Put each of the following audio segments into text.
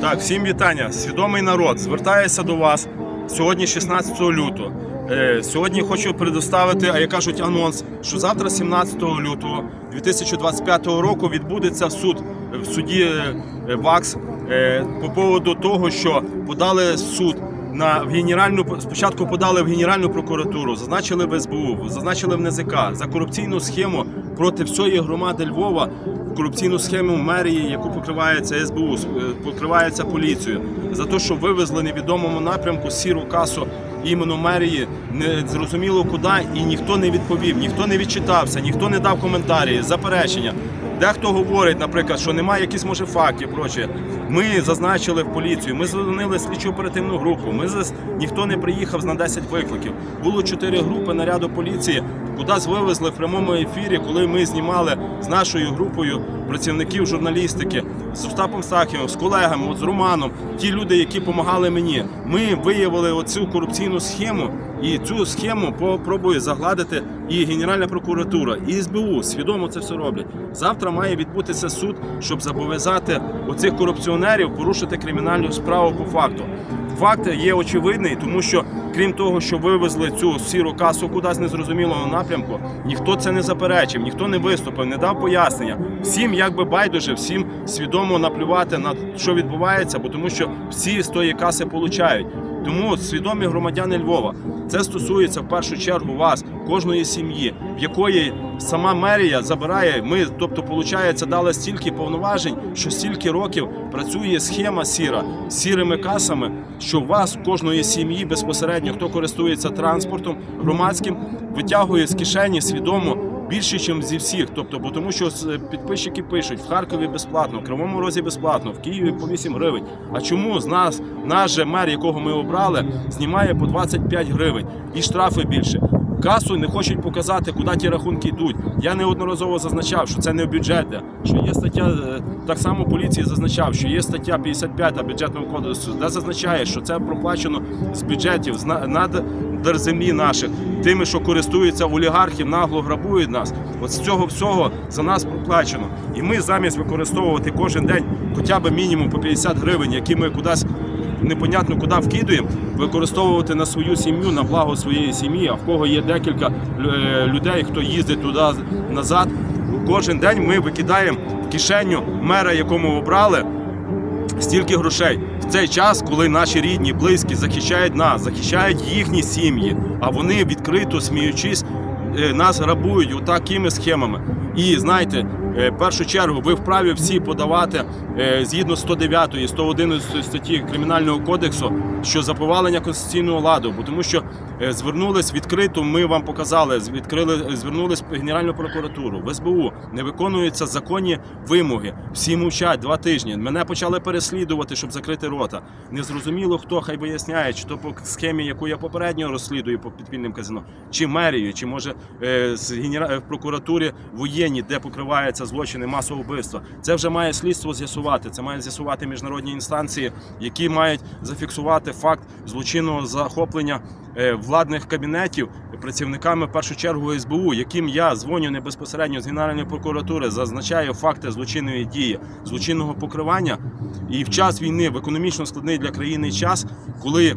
Так, всім вітання. Свідомий народ. Звертаюся до вас сьогодні, 16 лютого. Е, сьогодні хочу предоставити, а як кажуть, анонс, що завтра, 17 лютого 2025 року, відбудеться суд в суді е, ВАКС е, по поводу того, що подали суд на в генеральну спочатку подали в Генеральну прокуратуру, зазначили в СБУ, зазначили в НЗК за корупційну схему проти всієї громади Львова, корупційну схему мерії, яку покривається СБУ, е, покривається поліцією, за те, що вивезли невідомому напрямку сіру касу іменно мерії, не зрозуміло куди, і ніхто не відповів, ніхто не відчитався, ніхто не дав коментарі, заперечення. Дехто говорить, наприклад, що немає якісь може фактів. Прочі. Ми зазначили в поліцію, ми звернули слідчу оперативну групу. Ми зас... ніхто не приїхав на 10 викликів. Було 4 групи наряду поліції, кудись вивезли в прямому ефірі, коли ми знімали з нашою групою працівників журналістики з Остапом Сахівим, з колегами, от з Романом. Ті люди, які допомагали мені. Ми виявили оцю корупційну схему, і цю схему попробує загладити і Генеральна прокуратура, і СБУ свідомо це все роблять. Завтра має відбутися суд, щоб зобов'язати оцих корупціонерів порушити кримінальну справу по факту. Факт є очевидний, тому що крім того, що вивезли цю сіру касу кудись незрозумілого напрямку, ніхто це не заперечив, ніхто не виступив, не дав пояснення. Всім якби байдуже, всім свідомо наплювати на що відбувається, бо тому що всі з тої каси получають. Тому свідомі громадяни Львова, це стосується в першу чергу вас, кожної сім'ї, в якої сама мерія забирає. Ми, тобто, виходить, дали стільки повноважень, що стільки років працює схема сіра сірими касами, що вас кожної сім'ї безпосередньо, хто користується транспортом громадським, витягує з кишені свідомо. Більше, ніж зі всіх, тобто, бо тому що е, підписчики пишуть в Харкові безплатно, в Кривому Розі безплатно, в Києві по 8 гривень. А чому з нас наш же мер, якого ми обрали, знімає по 25 гривень і штрафи більше? Касу не хочуть показати, куди ті рахунки йдуть. Я неодноразово зазначав, що це не в бюджеті, що є стаття е, так само поліції зазначав, що є стаття 55 бюджетного кодексу, де зазначає, що це проплачено з бюджетів з над держземлі наших, тими, що користуються олігархів, нагло грабують нас. От з цього всього за нас проплачено. І ми замість використовувати кожен день хоча б мінімум по 50 гривень, які ми кудись непонятно куди вкидуємо, використовувати на свою сім'ю, на благо своєї сім'ї. А в кого є декілька е, людей, хто їздить туди назад. Кожен день ми викидаємо в кишеню мера, якому обрали, стільки грошей цей час, коли наші рідні, близькі захищають нас, захищають їхні сім'ї, а вони відкрито сміючись. е, Нас грабують отакими схемами. І знаєте, в першу чергу ви вправі всі подавати е, згідно 109 111 статті Кримінального кодексу, що за повалення конституційного ладу, бо тому що е, звернулись відкрито. Ми вам показали, відкрили, звернулись в Генеральну прокуратуру в СБУ. Не виконуються законні вимоги. Всі мовчать два тижні. Мене почали переслідувати, щоб закрити рота. Незрозуміло хто, хай виясняє, чи то по схемі, яку я попередньо розслідую по підпільним казино, чи мерію, чи може е, з генера... в прокуратурі воєнні, де покриваються злочини масового вбивства. Це вже має слідство з'ясувати. Це мають з'ясувати міжнародні інстанції, які мають зафіксувати факт злочинного захоплення е, владних кабінетів працівниками в першу чергу СБУ, яким я дзвоню не безпосередньо з Генеральної прокуратури, зазначаю факти злочинної дії, злочинного покривання. І в час війни, в економічно складний для країни час, коли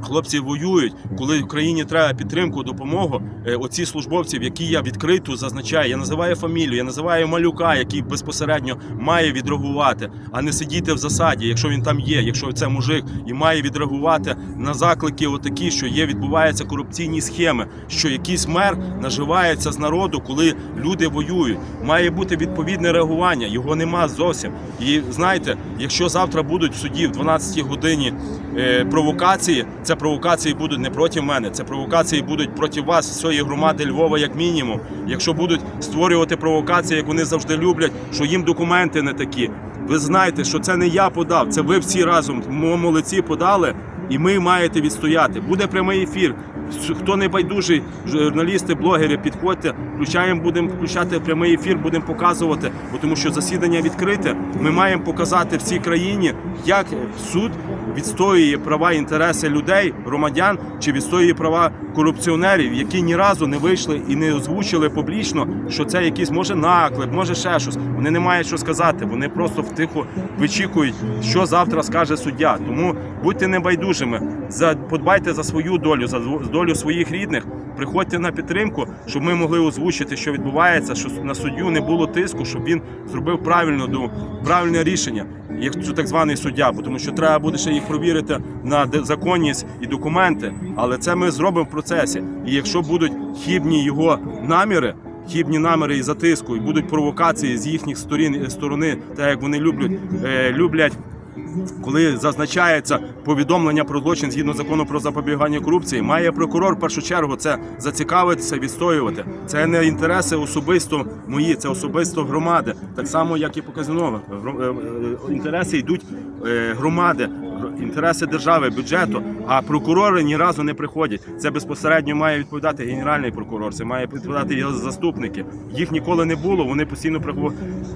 Хлопці воюють, коли Україні треба підтримку, допомогу. е, Оці службовців, які я відкрито зазначаю, я називаю фамілію, я називаю малюка, який безпосередньо має відреагувати, а не сидіти в засаді, якщо він там є, якщо це мужик, і має відреагувати на заклики, отакі, що є, відбуваються корупційні схеми, що якийсь мер наживається з народу, коли люди воюють. Має бути відповідне реагування. Його нема зовсім. І знаєте, якщо завтра будуть в суді в 12 годині е, провокації, це провокації будуть не проти мене, це провокації будуть проти вас, всієї громади Львова, як мінімум. Якщо будуть створювати провокації, як вони завжди люблять, що їм документи не такі. Ви знаєте, що це не я подав, це ви всі разом мо- молодці подали. І ми маєте відстояти. Буде прямий ефір. Хто не байдужий, журналісти, блогери, підходьте, включаємо, будемо включати прямий ефір, будемо показувати, бо тому що засідання відкрите. Ми маємо показати всій країні, як суд відстоює права інтереси людей, громадян, чи відстоює права корупціонерів, які ні разу не вийшли і не озвучили публічно, що це якийсь може наклеп, може ще щось. Вони не мають що сказати. Вони просто втихо вичікують, що завтра скаже суддя. Тому будьте небайдужими, за подбайте за свою долю, за долю своїх рідних. Приходьте на підтримку, щоб ми могли озвучити, що відбувається, що на суддю не було тиску, щоб він зробив правильно ду- правильне рішення, якщо так званий суддя, тому що треба буде ще їх провірити на законність і документи. Але це ми зробимо в процесі. І якщо будуть хібні його наміри. Хібні наміри і затиску, і будуть провокації з їхніх сторін сторони, так як вони люблять, е, люблять коли зазначається повідомлення про злочин згідно закону про запобігання корупції, має прокурор в першу чергу це зацікавитися, відстоювати. Це не інтереси особисто мої, це особисто громади. Так само, як і по казино. Е, е, Інтереси йдуть е, громади, гро- інтереси держави, бюджету. А прокурори ні разу не приходять. Це безпосередньо має відповідати генеральний прокурор, це має відповідати його заступники. Їх ніколи не було. Вони постійно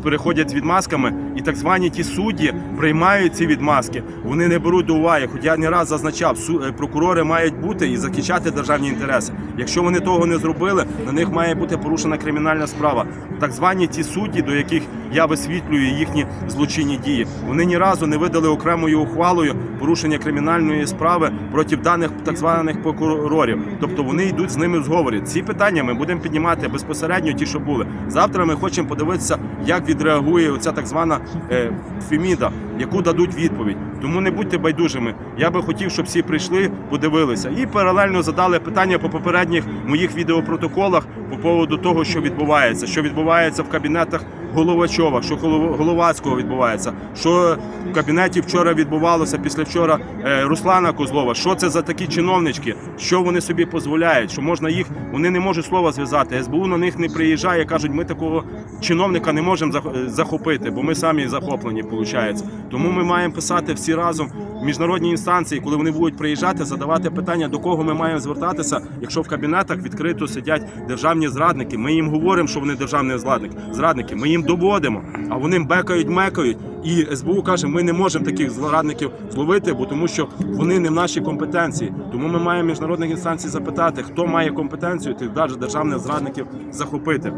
переходять з відмазками, і так звані ті судді приймають ці відмазки. Вони не беруть до уваги. Хоч я не раз зазначав, е, прокурори мають бути і захищати державні інтереси. Якщо вони того не зробили, на них має бути порушена кримінальна справа. Так звані ті судді, до яких я висвітлюю їхні злочинні дії, вони ні разу не видали окремою ухвалою порушення кримінальної справи проти даних так званих прокурорів. Тобто вони йдуть з ними в зговорі. Ці питання ми будемо піднімати безпосередньо, ті, що були. Завтра ми хочемо подивитися, як відреагує оця так звана е, Феміда, яку дадуть відповідь. Тому не будьте байдужими. Я би хотів, щоб всі прийшли, подивилися і паралельно задали питання по попередніх моїх відеопротоколах по поводу того, що відбувається, що відбувається в кабінетах Головачова, що Голов- Головацького відбувається, що в кабінеті вчора відбувалося після вчора е, Руслана Козлова. Що це за такі чиновнички? Що вони собі дозволяють? Що можна їх, вони не можуть слова зв'язати. СБУ на них не приїжджає, кажуть, ми такого чиновника не можемо е, захопити, бо ми самі захоплені, виходить. Тому ми маємо писати всі разом міжнародні інстанції, коли вони будуть приїжджати, задавати питання, до кого ми маємо звертатися, якщо в кабінетах відкрито сидять державні зрадники. Ми їм говоримо, що вони державні зрадники. Ми їм доводимо, а вони бекають, мекають. І СБУ каже, ми не можемо таких зрадників зловити, бо тому що вони не в нашій компетенції. Тому ми маємо міжнародних інстанцій запитати, хто має компетенцію тих державних зрадників захопити.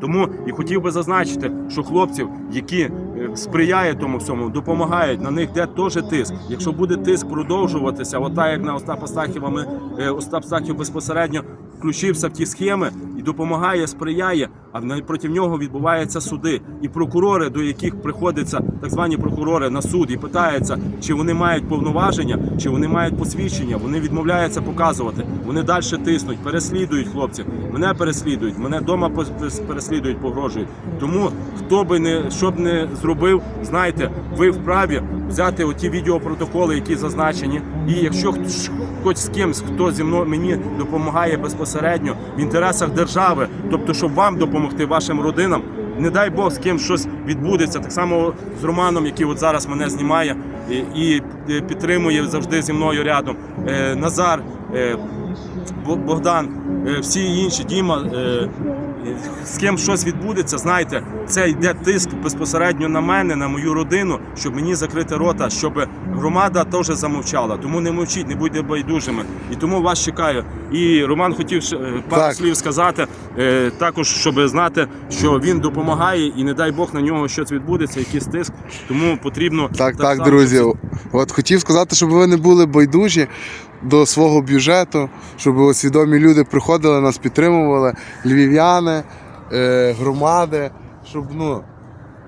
Тому і хотів би зазначити, що хлопців, які сприяють тому всьому, допомагають, на них де теж тиск. Якщо буде тиск продовжуватися, отак як на Остапа Стахіва, ми е, Остап Стахів безпосередньо включився в ті схеми і допомагає, сприяє. А проти нього відбуваються суди. І прокурори, до яких приходиться так звані прокурори на суд і питаються, чи вони мають повноваження, чи вони мають посвідчення. Вони відмовляються показувати. Вони далі тиснуть, переслідують хлопців. Мене переслідують, мене вдома переслідують, погрожують. Тому хто би не що б не зробив, знайте, ви вправі взяти оті відеопротоколи, які зазначені. І якщо хоч з кимсь, хто зі мною мені допомагає безпосередньо в інтересах держави, тобто, щоб вам допомогти вашим родинам. Не дай Бог з ким щось відбудеться. Так само з Романом, який от зараз мене знімає і, е, підтримує завжди зі мною рядом. Е, Назар, е, Богдан, всі інші, Діма. З ким щось відбудеться, знаєте, це йде тиск безпосередньо на мене, на мою родину, щоб мені закрити рота, щоб громада теж замовчала. Тому не мовчіть, не будьте байдужими. І тому вас чекаю. І Роман хотів е, пару Так. слів сказати, е, також, щоб знати, що він допомагає, і не дай Бог на нього щось відбудеться, якийсь тиск. Тому потрібно Так, так, само друзі. От хотів сказати, щоб ви не були байдужі до свого бюджету, щоб свідомі люди приходили, нас підтримували, львів'яни, е, громади, щоб ну,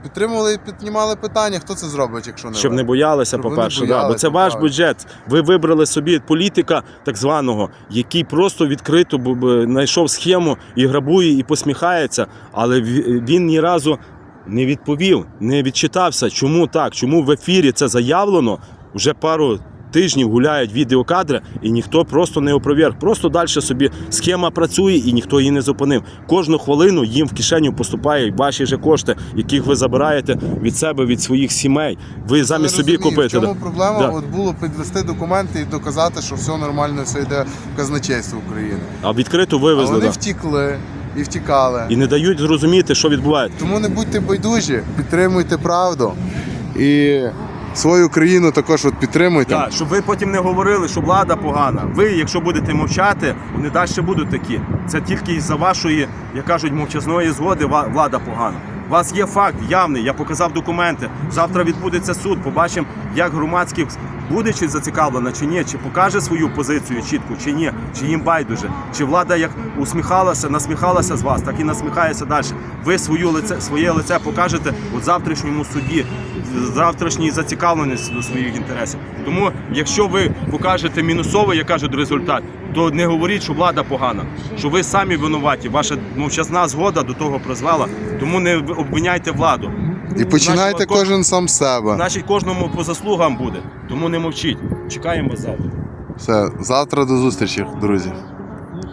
підтримували і піднімали питання, хто це зробить, якщо не Щоб ви. не боялися, по-перше, да, бо це ваш правильно. бюджет. Ви вибрали собі політика так званого, який просто відкрито знайшов схему і грабує, і посміхається, але він ні разу не відповів, не відчитався, чому так, чому в ефірі це заявлено вже пару тижнів гуляють відеокадри, і ніхто просто не опроверг. Просто далі собі схема працює і ніхто її не зупинив. Кожну хвилину їм в кишеню поступають ваші же кошти, яких ви забираєте від себе, від своїх сімей. Ви замість Я собі розумію, купити. В чому проблема? Да. От було підвести документи і доказати, що все нормально, все йде в казначейство України. А відкрито А вивезли. вони да. втікли і втікали. І не дають зрозуміти, що відбувається. Тому не будьте байдужі, підтримуйте правду. І свою країну також от підтримуйте. Так, щоб ви потім не говорили, що влада погана. Ви, якщо будете мовчати, вони далі будуть такі. Це тільки із-за вашої, як кажуть, мовчазної згоди влада погана. У вас є факт явний, я показав документи. Завтра відбудеться суд. Побачимо, як громадських буде чи зацікавлена, чи ні, чи покаже свою позицію чітко, чи ні, чи їм байдуже, чи влада як усміхалася, насміхалася з вас, так і насміхається далі. Ви свою лице, своє лице покажете у завтрашньому суді, завтрашній зацікавленості до своїх інтересів. Тому, якщо ви покажете мінусовий, як кажуть, результат, то не говоріть, що влада погана, що ви самі винуваті. Ваша мовчазна згода до того призвела. Тому не обвиняйте владу. І починайте Значить, кожен сам з себе. Значить, кожному по заслугам буде. Тому не мовчіть. Чекаємо завтра. Все, завтра до зустрічі, друзі.